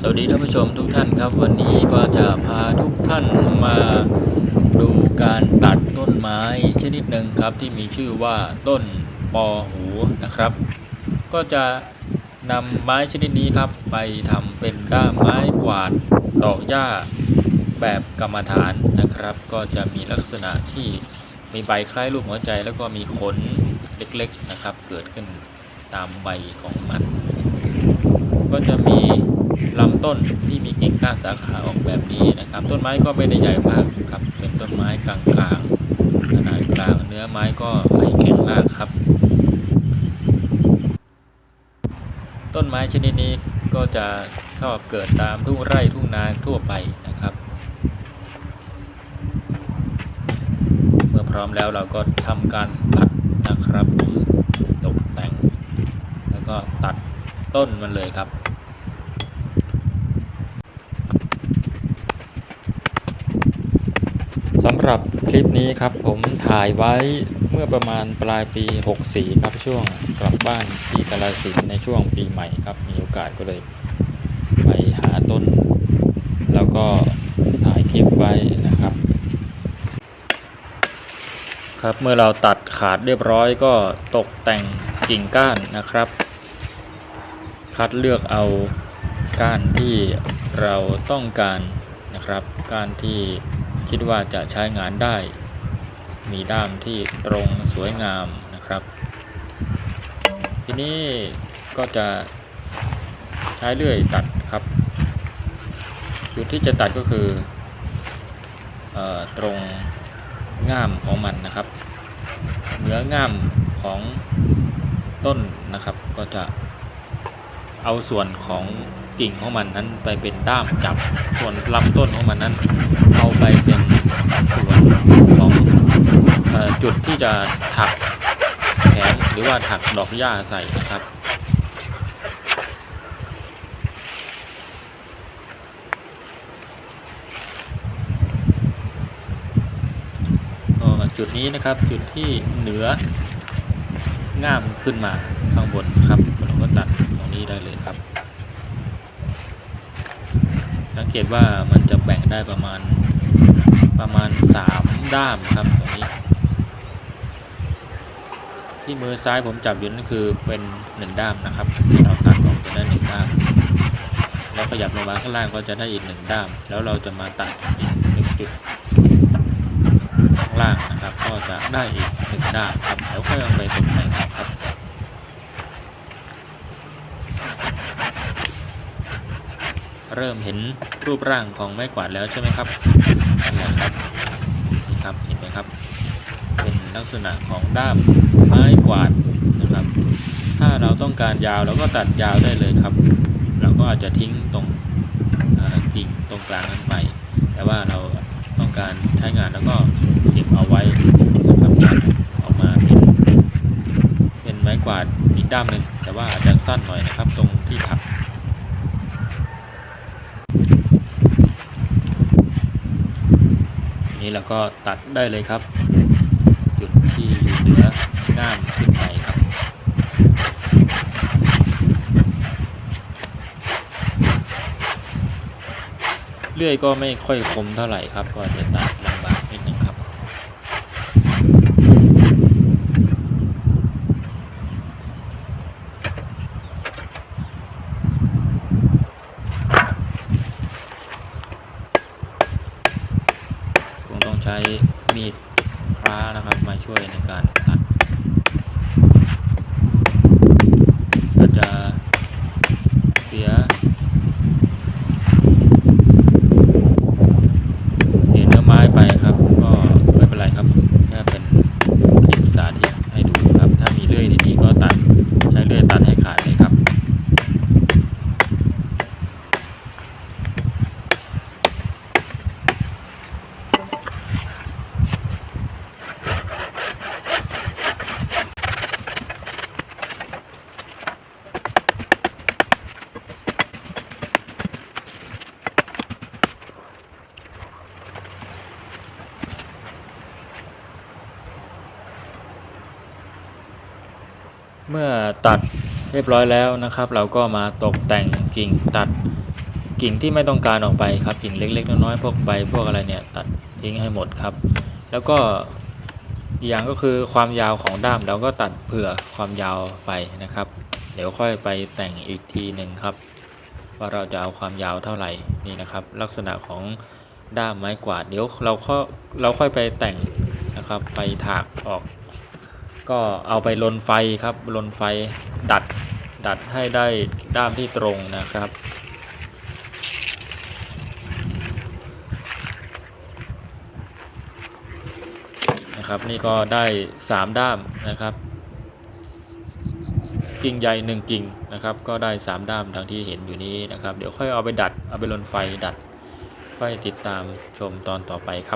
สวัสดีท่านผู้ชมทุกท่านครับ วันนี้ก็จะพาทุกท่านมาดูการตัดต้นไม้ชนิดหนึ่งครับที่มีชื่อว่าต้นปอหูนะครับ ก็จะนำไม้ชนิดนี้ครับ ไปทำเป็นด้ามไม้กวาดดอกหญ้าแบบกรรมฐานนะครับ ก็จะมีลักษณะที่มีใบคล้ายรูปหัวใจ แล้วก็มีขนเล็กๆนะครับ เกิดขึ้นตามใบของมัน ก็จะมีลำต้นที่มีกิ่งก้านสาขาออกแบบนี้นะครับ ต้นไม้ก็ไม่ได้ใหญ่มากครับ เป็นต้นไม้กลางๆขนาดกลาง เนื้อไม้ก็ไม่แข็งมากครับ ต้นไม้ชนิดนี้ก็จะชอบเกิดตามทุ่งไร่ทุ่งนาทั่วไปนะครับ เมื่อพร้อมแล้วเราก็ทำการตัดนะครับตกแต่ง แล้วก็ตัด ต้นมันเลยครับสำหรับคลิปนี้ครับผมถ่ายไว้เมื่อประมาณปลายปี 64 ครับช่วงกลับบ้านที่กาลสินในช่วงปีใหม่ครับ มีโอกาสก็เลยไปหาต้น แล้วก็ถ่ายคลิปไว้นะครับ ครับเมื่อเราตัดขาดเรียบร้อยก็ตกแต่งกิ่งก้านนะครับ คัดเลือกเอาก้านที่เราต้องการนะครับ ก้านที่คิดว่าจะใช้งานได้ มีด้ามที่ตรงสวยงามนะครับ ทีนี้ก็จะใช้เลื่อยตัดครับ จุดที่จะตัดก็คือออตรงง่ามของมันนะครับเนื้อง่ามของต้นนะครับก็จะ เอาส่วนของกิ่งของมันนั้นไปเป็นด้ามจับ ส่วนลำต้นของมันนั้น เอาไปเป็นส่วนของจุดที่จะถักแขนหรือว่าถักดอกหญ้าใส่นะครับจุดนี้นะครับจุดที่เหนือง่ามขึ้นมาข้างบนครับเราก็ตัด นี้ได้เลยครับ สังเกตว่ามันจะแบ่งได้ประมาณประมาณ 3 ด้ามครับตรงนี้ ที่มือซ้ายผมจับอยู่นั่นคือเป็น 1 ด้ามนะครับเราตัดออกจะได้ 1 ด้าม แล้วขยับลงมาข้างล่างก็จะได้อีก 1 ด้าม แล้วเราจะมาตัดอีกหนึ่งจุดข้างล่างนะครับ ก็จะได้อีกหนึ่งด้านครับแล้วค่อยเอาไปตกแต่งครับ เริ่มเห็นรูปร่างของไม้กวาดแล้วใช่ไหมครับนั่นแหละครับนี่ครับเห็นไหมครับ เป็นลักษณะของด้ามไม้กวาดนะครับ ถ้าเราต้องการยาวเราก็ตัดยาวได้เลยครับ เราก็อาจจะทิ้งตรงอ่อกิ่งตรงกลางนั้นไป แต่ว่าเราต้องการใช้งานแล้วก็เก็บเอาไว้นะครับออกมาเป็นเป็นไม้กวาดอีกด้ามหนึ่งแต่ว่าอาจจะสั้นหน่อยนะครับ ตรงที่ถัก นี้เราก็ตัดได้เลยครับ จุดที่อยู่เหนือง่ามขึ้นไปครับเลื่อยก็ไม่ค่อยคมเท่าไหร่ครับ ก็จะตัดลำบากนิดนึงครับ คงต้อง ใช้มีดพระนะครับ มาช่วยในการตัดอาจจะเสีย เสียเนื้อไม้ไปครับ ก็ไม่เป็นไรครับแค่เป็นคลิปสาธิตให้ดูครับ ถ้ามีเลื่อยดีๆก็ตัดใช้เลื่อยตัดให้ขาดเลยครับ เมื่อตัดเรียบร้อยแล้วนะครับ เราก็มาตกแต่งกิ่งตัดกิ่งที่ไม่ต้องการออกไปครับกิ่งเล็กๆน้อยๆพวกใบพวกอะไรเนี่ยตัดทิ้งให้หมดครับ แล้วก็อีกอย่างก็คือความยาวของด้ามเราก็ตัดเผื่อความยาวไปนะครับ เดี๋ยวค่อยไปแต่งอีกทีหนึ่งครับ ว่าเราจะเอาความยาวเท่าไหร่นี่นะครับ ลักษณะของด้ามไม้กวาดเดี๋ยวเราก็เราค่อยไปแต่งนะครับไปถากออก ก็เอาไปลนไฟครับลนไฟดัดดัดให้ได้ด้ามที่ตรงนะครับนะครับนี่ก็ได้ 3 ด้ามนะครับ กิ่งใหญ่หนึ่งกิ่งนะครับ ก็ได้ 3 ด้ามดังที่เห็นอยู่นี้นะครับ เดี๋ยวค่อยเอาไปดัดเอาไปลนไฟดัดค่อยติดตามชมตอนต่อไปครับ